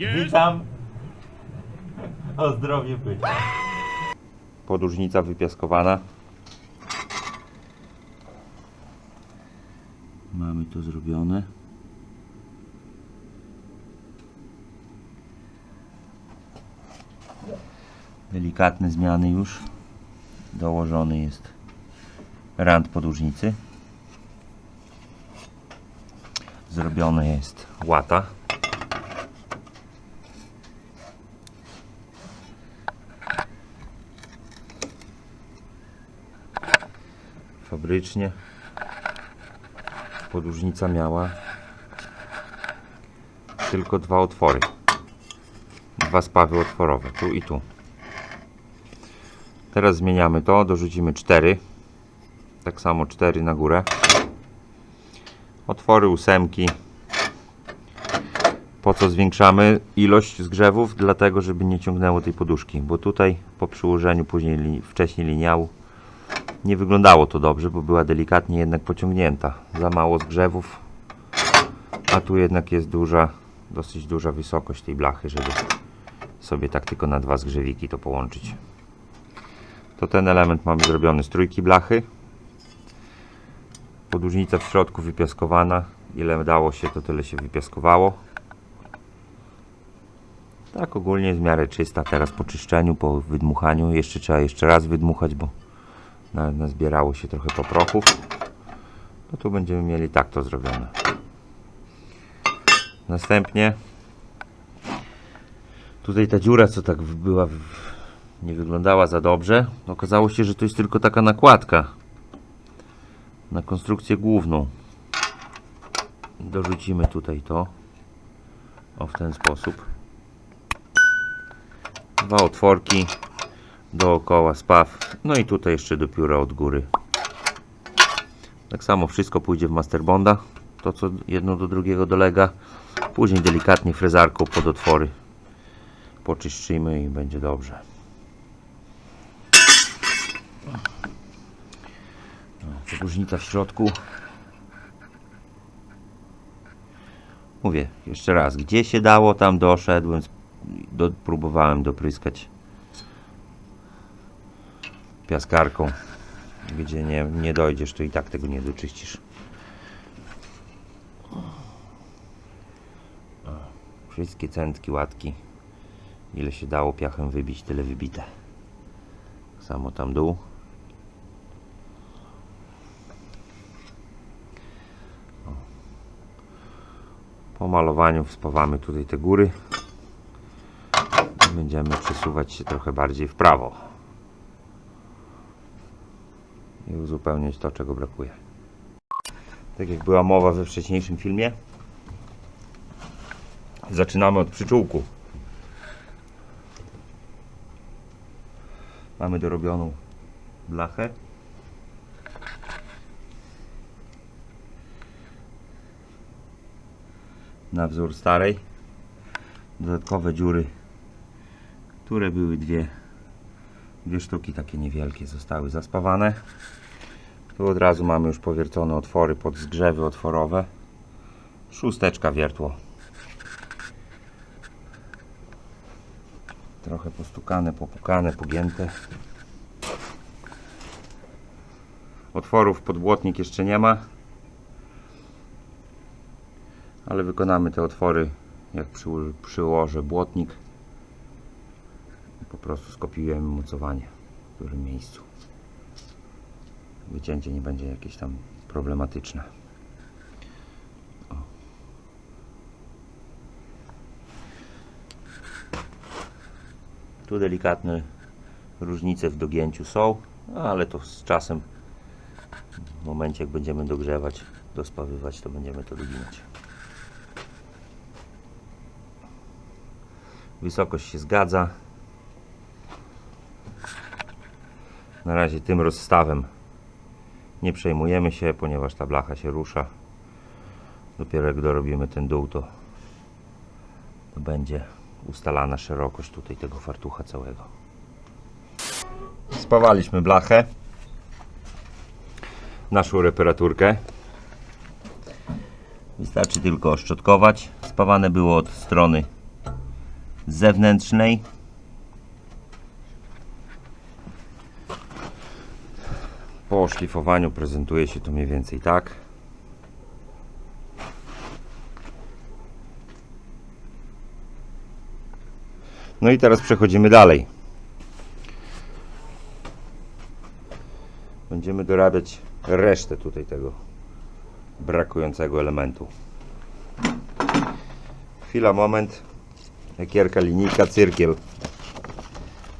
Witam. O zdrowie pyta. Podłużnica wypiaskowana. Mamy to zrobione. Delikatne zmiany już. Dołożony jest rand podłużnicy. Zrobione jest łata. Fabrycznie podłużnica miała tylko dwa otwory. Dwa spawy otworowe, tu i tu. Teraz zmieniamy to, dorzucimy cztery. Tak samo cztery na górę. Otwory ósemki. Po co zwiększamy ilość zgrzewów? Dlatego, żeby nie ciągnęło tej poduszki, bo tutaj po przyłożeniu później wcześniej liniału nie wyglądało to dobrze, bo była delikatnie jednak pociągnięta. Za mało zgrzewów, a tu jednak jest duża, dosyć duża wysokość tej blachy, żeby sobie tak tylko na dwa zgrzewiki to połączyć. To ten element mamy zrobiony z trójki blachy. Podłużnica w środku wypiaskowana. Ile dało się, to tyle się wypiaskowało. Tak ogólnie jest w miarę czysta. Teraz po czyszczeniu, po wydmuchaniu. Jeszcze trzeba jeszcze raz wydmuchać, bo na- nazbierało się trochę poprochów. No tu będziemy mieli tak to zrobione. Następnie tutaj ta dziura, co tak była, nie wyglądała za dobrze. Okazało się, że to jest tylko taka nakładka na konstrukcję główną. Dorzucimy tutaj to. O w ten sposób. Dwa otworki dookoła spaw. No i tutaj jeszcze do pióra od góry. Tak samo wszystko pójdzie w masterbonda. To co jedno do drugiego dolega. Później delikatnie frezarką pod otwory poczyszczymy i będzie dobrze. No, Podłużnica w środku. Mówię jeszcze raz, gdzie się dało, tam doszedłem, do, próbowałem dopryskać piaskarką. Gdzie nie, nie dojdziesz, to i tak tego nie doczyścisz. Wszystkie centki, łatki. Ile się dało piachem wybić, tyle wybite. Samo tam dół. Po malowaniu wspawamy tutaj te góry. Będziemy przesuwać się trochę bardziej w prawo. I uzupełniać to, czego brakuje. Tak jak była mowa we wcześniejszym filmie, zaczynamy od przyczółku. Mamy dorobioną blachę. Na wzór starej. Dodatkowe dziury, które były dwie, dwie sztuki takie niewielkie zostały zaspawane. Tu od razu mamy już powiercone otwory pod zgrzewy otworowe. Szósteczka wiertło. Trochę postukane, popukane, pogięte. Otworów pod błotnik jeszcze nie ma. Ale wykonamy te otwory jak przyło- przyłożę błotnik. Po prostu skopiujemy mocowanie w którym miejscu. Wycięcie nie będzie jakieś tam problematyczne. O. Tu delikatne różnice w dogięciu są, ale to z czasem w momencie jak będziemy dogrzewać, dospawywać, to będziemy to doginać. Wysokość się zgadza. Na razie tym rozstawem nie przejmujemy się, ponieważ ta blacha się rusza. Dopiero jak dorobimy ten dół, to, to będzie ustalana szerokość tutaj tego fartucha całego. Spawaliśmy blachę. Naszą reparaturkę. Wystarczy tylko oszczotkować. Spawane było od strony zewnętrznej. Szlifowaniu prezentuje się to mniej więcej tak. No i teraz przechodzimy dalej. Będziemy dorabiać resztę tutaj tego brakującego elementu. Chwila, moment. Ekierka, linijka, cyrkiel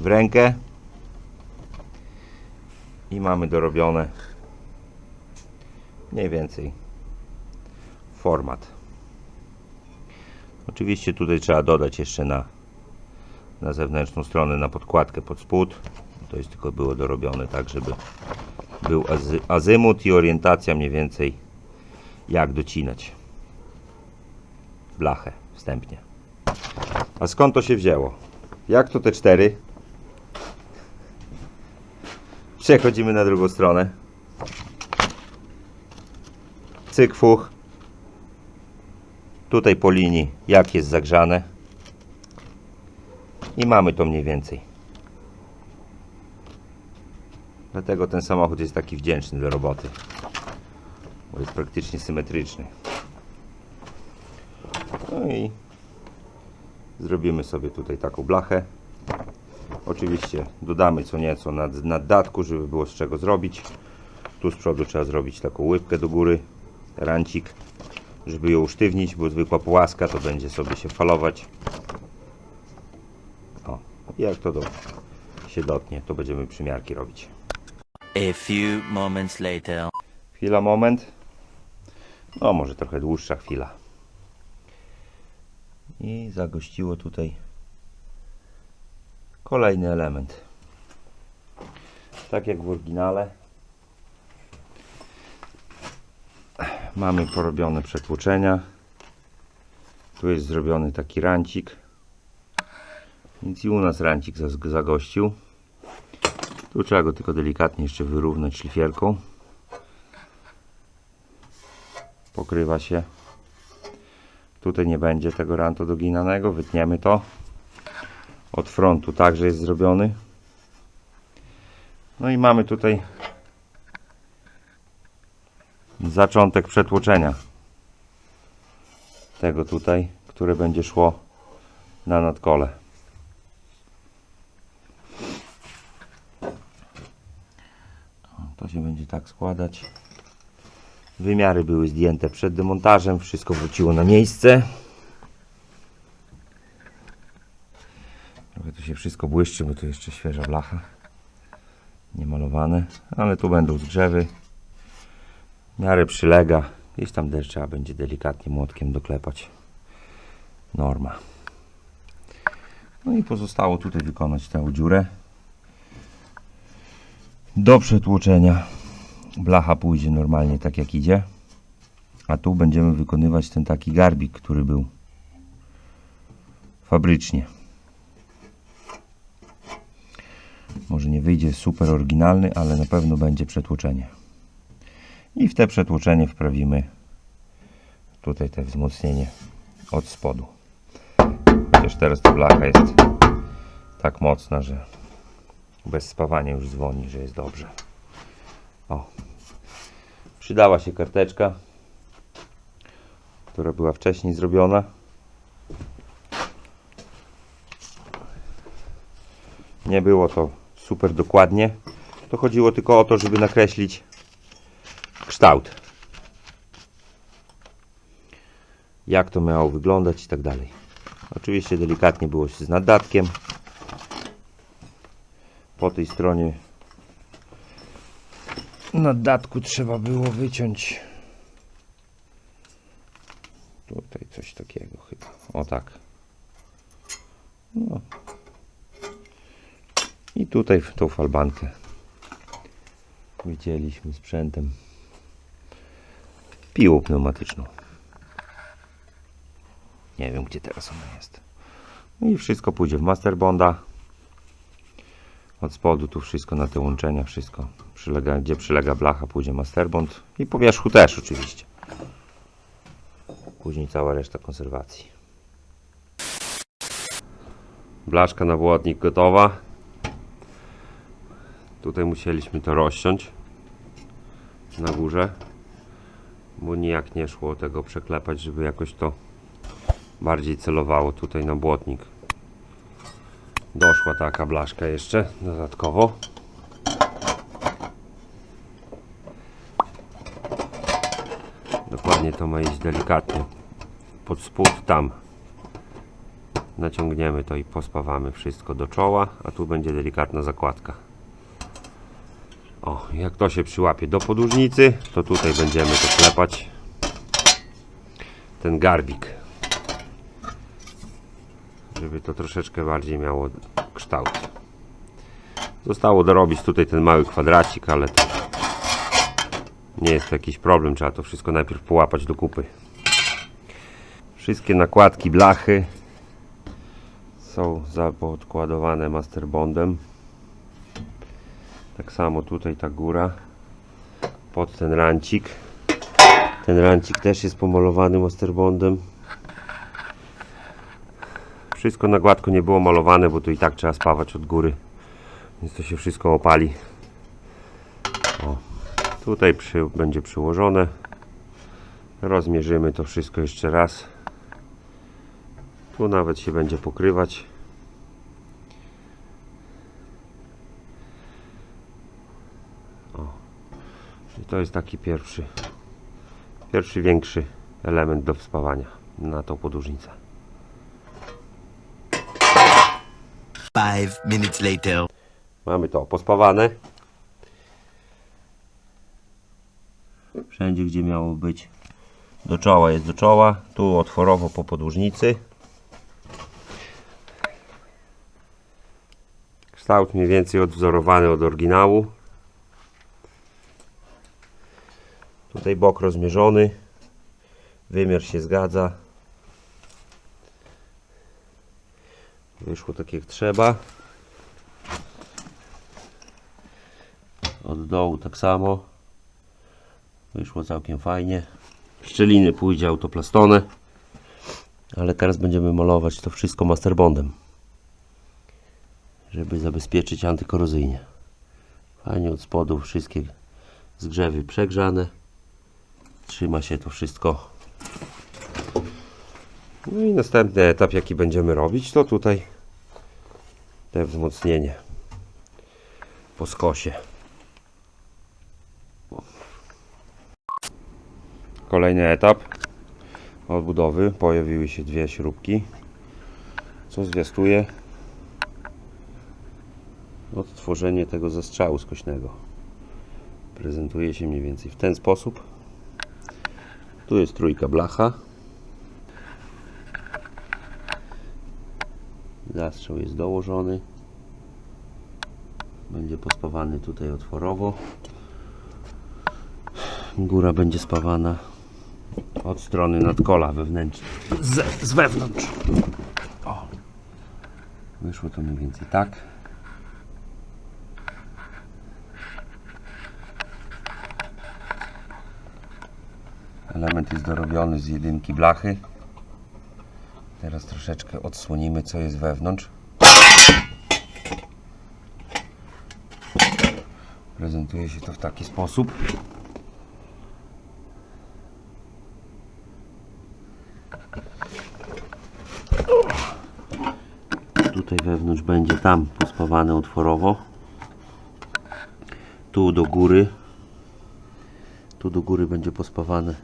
w rękę i mamy dorobione mniej więcej format. Oczywiście tutaj trzeba dodać jeszcze na, na zewnętrzną stronę, na podkładkę pod spód. To jest tylko było dorobione tak, żeby był azy, azymut i orientacja mniej więcej jak docinać blachę wstępnie. A skąd to się wzięło? Jak to te cztery? Przechodzimy na drugą stronę. Cyk, fuch. Tutaj po linii, jak jest zagrzane. I mamy to mniej więcej. Dlatego ten samochód jest taki wdzięczny do roboty. Bo jest praktycznie symetryczny. No i zrobimy sobie tutaj taką blachę. Oczywiście dodamy co nieco nad, naddatku, żeby było z czego zrobić. Tu z przodu trzeba zrobić taką łybkę do góry, rancik, żeby ją usztywnić, bo zwykła płaska to będzie sobie się falować. O, i jak to do, się dotnie, to będziemy przymiarki robić. A few moments later. Chwila, moment. No, może trochę dłuższa chwila. I zagościło tutaj kolejny element. Tak jak w oryginale. Mamy porobione przetłoczenia. Tu jest zrobiony taki rancik. Więc i u nas rancik zagościł. Tu trzeba go tylko delikatnie jeszcze wyrównać szlifierką. Pokrywa się. Tutaj nie będzie tego rantu doginanego. Wytniemy to. Od frontu także jest zrobiony. No i mamy tutaj zaczątek przetłoczenia tego tutaj, które będzie szło na nadkole. To się będzie tak składać. Wymiary były zdjęte przed demontażem, wszystko wróciło na miejsce. Trochę tu się wszystko błyszczy, bo tu jeszcze świeża blacha. Niemalowane, ale tu będą zgrzewy. W miarę przylega. Gdzieś tam też trzeba będzie delikatnie młotkiem doklepać. Norma. No i pozostało tutaj wykonać tę dziurę. Do przetłoczenia blacha pójdzie normalnie tak jak idzie. A tu będziemy wykonywać ten taki garbik, który był fabrycznie. Może nie wyjdzie super oryginalny, ale na pewno będzie przetłoczenie. I w te przetłoczenie wprawimy tutaj te wzmocnienie od spodu. Chociaż teraz ta blacha jest tak mocna, że bez spawania już dzwoni, że jest dobrze. O. Przydała się karteczka, która była wcześniej zrobiona. Nie było to super dokładnie. To chodziło tylko o to, żeby nakreślić kształt. Jak to miało wyglądać i tak dalej. Oczywiście delikatnie było się z naddatkiem. Po tej stronie naddatku trzeba było wyciąć tutaj coś takiego chyba. O tak. No. I tutaj w tą falbankę wycięliśmy sprzętem piłą pneumatyczną. Nie wiem gdzie teraz ona jest. No i wszystko pójdzie w Masterbonda. Od spodu tu wszystko na te łączenia, wszystko przylega, gdzie przylega blacha pójdzie Masterbond i po wierzchu też oczywiście. Później cała reszta konserwacji. Blaszka na błotnik gotowa. Tutaj musieliśmy to rozciąć na górze, bo nijak nie szło tego przeklepać, żeby jakoś to bardziej celowało tutaj na błotnik. Doszła taka blaszka jeszcze dodatkowo. Dokładnie to ma iść delikatnie pod spód tam. Naciągniemy to i pospawamy wszystko do czoła, a tu będzie delikatna zakładka. O, jak to się przyłapie do podłużnicy, to tutaj będziemy to klepać ten garbik. Żeby to troszeczkę bardziej miało kształt. Zostało dorobić tutaj ten mały kwadracik, ale to nie jest to jakiś problem. Trzeba to wszystko najpierw połapać do kupy. Wszystkie nakładki blachy są podkładowane masterbondem. Tak samo tutaj ta góra pod ten rancik. Ten rancik też jest pomalowany masterbondem. Wszystko na gładko nie było malowane, bo tu i tak trzeba spawać od góry. Więc to się wszystko opali. O, tutaj przy, będzie przyłożone. Rozmierzymy to wszystko jeszcze raz. Tu nawet się będzie pokrywać. I to jest taki pierwszy, pierwszy większy element do wspawania na tą podłużnicę. Five minutes later. Mamy to pospawane. Wszędzie, gdzie miało być do czoła, jest do czoła. Tu otworowo po podłużnicy. Kształt mniej więcej odwzorowany od oryginału. Tutaj bok rozmierzony. Wymiar się zgadza. Wyszło tak jak trzeba. Od dołu tak samo. Wyszło całkiem fajnie. Szczeliny pójdzie autoplastone. Ale teraz będziemy malować to wszystko masterbondem. Żeby zabezpieczyć antykorozyjnie. Fajnie od spodu wszystkie zgrzewy przegrzane. Trzyma się to wszystko. No i następny etap jaki będziemy robić to tutaj te wzmocnienie po skosie. Kolejny etap odbudowy. Pojawiły się dwie śrubki, co zwiastuje odtworzenie tego zastrzału skośnego. Prezentuje się mniej więcej w ten sposób. Tu jest trójka blacha. Zastrzał jest dołożony. Będzie pospawany tutaj otworowo. Góra będzie spawana od strony nadkola wewnętrznej. Z, z wewnątrz. O. Wyszło to mniej więcej tak. Element jest dorobiony z jedynki blachy. Teraz troszeczkę odsłonimy, co jest wewnątrz. Prezentuje się to w taki sposób. Tutaj wewnątrz będzie tam pospawane otworowo. Tu do góry. Tu do góry będzie pospawane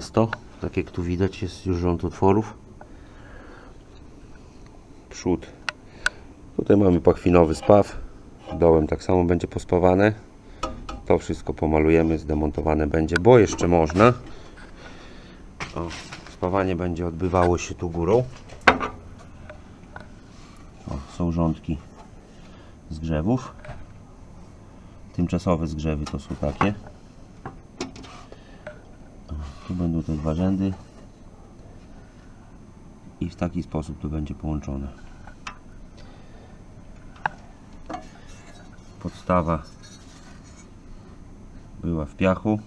to. Tak jak tu widać jest już rząd otworów. Przód. Tutaj mamy pachwinowy spaw. Dołem tak samo będzie pospawane. To wszystko pomalujemy, zdemontowane będzie, bo jeszcze można. O, spawanie będzie odbywało się tu górą. O, są rządki zgrzewów. Tymczasowe zgrzewy to są takie. Tu będą te dwa rzędy. I w taki sposób to będzie połączone. Podstawa była w piachu.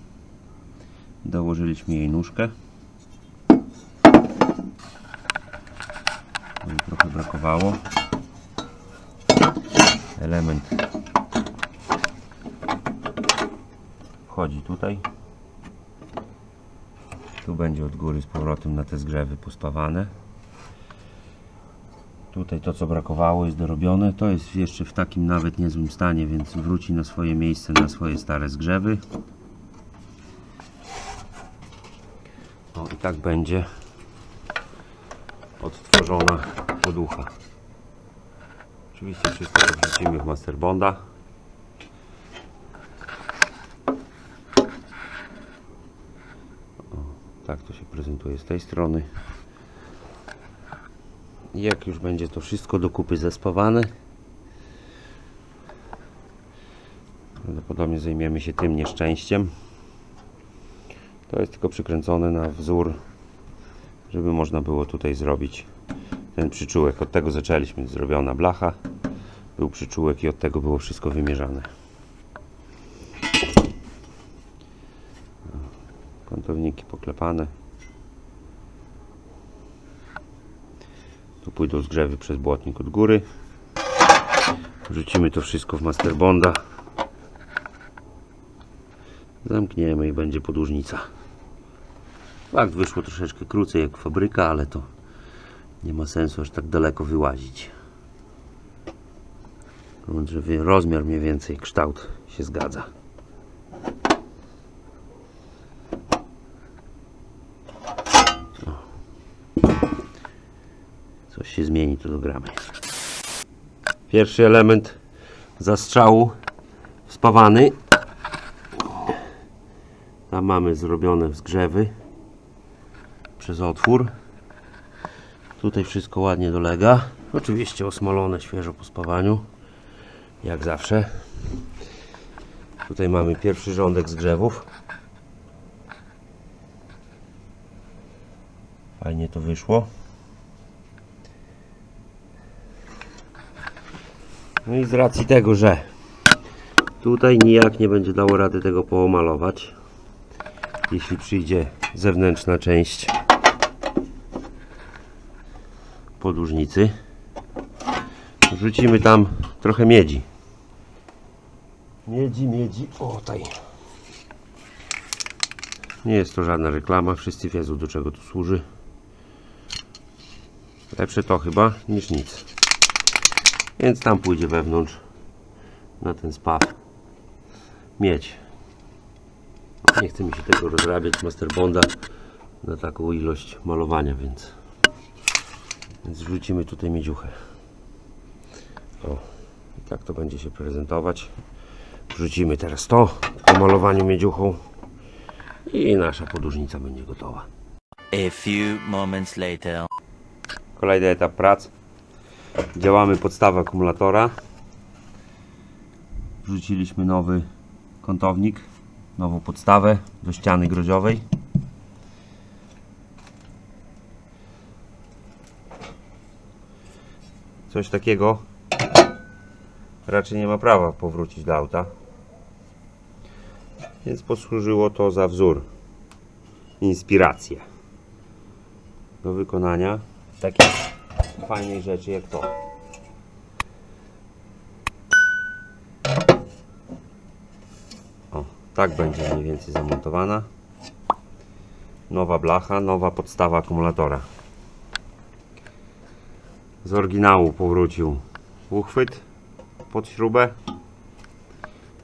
Dołożyliśmy jej nóżkę. No i brakowało. Element wchodzi tutaj. Tu będzie od góry z powrotem na te zgrzewy pospawane. Tutaj to co brakowało jest dorobione. To jest jeszcze w takim nawet niezłym stanie, więc wróci na swoje miejsce, na swoje stare zgrzewy. O i tak będzie odtworzona poducha. Oczywiście wszystko wrzucimy w Master Bonda. O, tak to się prezentuje z tej strony. Jak już będzie to wszystko do kupy zespawane, prawdopodobnie zajmiemy się tym nieszczęściem. To jest tylko przykręcone na wzór, żeby można było tutaj zrobić ten przyczółek. Od tego zaczęliśmy, zrobiona blacha, był przyczółek i od tego było wszystko wymierzane. Poklepane. Tu pójdą zgrzewy przez błotnik od góry. Wrzucimy to wszystko w Master Bonda. Zamkniemy i będzie podłużnica. Fakt wyszło troszeczkę krócej jak fabryka, ale to nie ma sensu aż tak daleko wyłazić. Rozmiar mniej więcej, kształt się zgadza. Dogramy. Pierwszy element zastrzału spawany. Tam mamy zrobione zgrzewy przez otwór. Tutaj wszystko ładnie dolega. Oczywiście osmolone świeżo po spawaniu. Jak zawsze. Tutaj mamy pierwszy rządek zgrzewów. Fajnie to wyszło. No i z racji tego, że tutaj nijak nie będzie dało rady tego pomalować, jeśli przyjdzie zewnętrzna część podłużnicy. Wrzucimy tam trochę miedzi. Miedzi, miedzi. O, tutaj. Nie jest to żadna reklama, wszyscy wiedzą do czego to służy. Lepsze to chyba niż nic. Więc tam pójdzie wewnątrz na ten spaw miedź. Nie chce mi się tego rozrabiać Master Bonda na taką ilość malowania, więc więc wrzucimy tutaj miedziuchę. O, i tak to będzie się prezentować. Wrzucimy teraz to po malowaniu miedziuchą i nasza podłużnica będzie gotowa. A few moments later. Kolejny etap prac. Działamy podstawę akumulatora. Wrzuciliśmy nowy kątownik, nową podstawę do ściany grodziowej. Coś takiego raczej nie ma prawa powrócić do auta. Więc posłużyło to za wzór, inspirację do wykonania takiej fajnej rzeczy jak to. O, tak będzie mniej więcej zamontowana. Nowa blacha, nowa podstawa akumulatora. Z oryginału powrócił uchwyt pod śrubę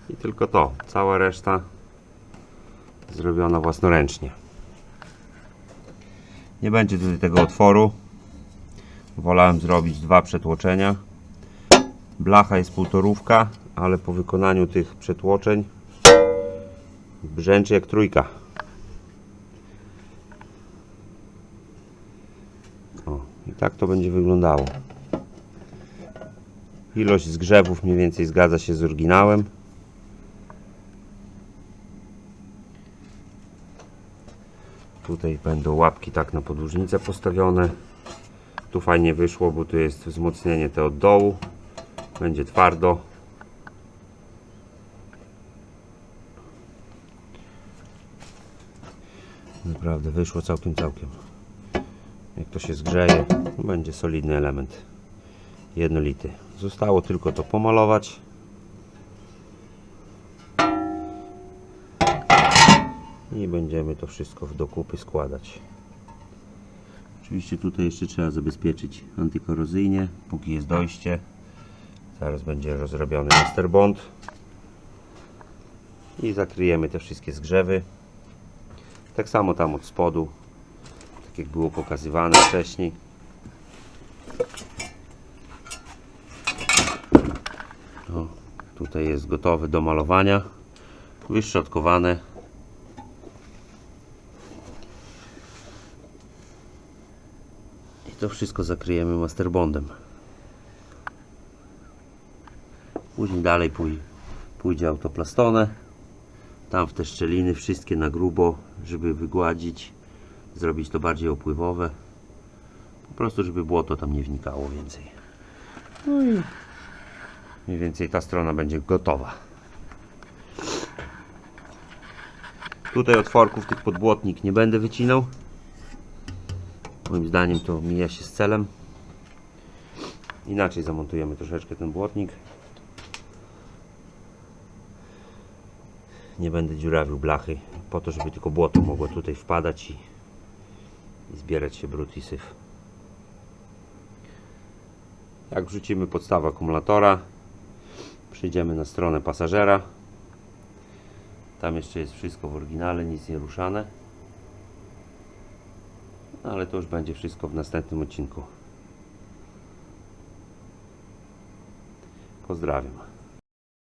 i tylko to. Cała reszta zrobiona własnoręcznie. Nie będzie tutaj tego otworu. Wolałem zrobić dwa przetłoczenia. Blacha jest półtorówka, ale po wykonaniu tych przetłoczeń brzęczy jak trójka. O, i tak to będzie wyglądało. Ilość zgrzewów mniej więcej zgadza się z oryginałem. Tutaj będą łapki tak na podłużnicę postawione. Tu fajnie wyszło, bo tu jest wzmocnienie te od dołu. Będzie twardo. Naprawdę wyszło całkiem, całkiem. Jak to się zgrzeje, będzie solidny element. jednolity. Zostało tylko to pomalować. I będziemy to wszystko w dokupy składać. Oczywiście tutaj jeszcze trzeba zabezpieczyć antykorozyjnie, póki jest dojście. Zaraz będzie rozrobiony master bond. I zakryjemy te wszystkie zgrzewy. Tak samo tam od spodu, tak jak było pokazywane wcześniej. O, tutaj jest gotowy do malowania. Wyszczotkowane. To wszystko zakryjemy masterbondem. Później dalej pój, pójdzie autoplastone. Tam w te szczeliny wszystkie na grubo, żeby wygładzić, zrobić to bardziej opływowe. Po prostu, żeby błoto tam nie wnikało więcej. No i mniej więcej ta strona będzie gotowa. Tutaj otworków tych podbłotnik nie będę wycinał. Moim zdaniem to mija się z celem. Inaczej zamontujemy troszeczkę ten błotnik. Nie będę dziurawił blachy po to, żeby tylko błoto mogło tutaj wpadać i, i zbierać się brud i syf. Jak wrzucimy podstawę akumulatora, przejdziemy na stronę pasażera. Tam jeszcze jest wszystko w oryginale, nic nie ruszane. Ale to już będzie wszystko w następnym odcinku. Pozdrawiam.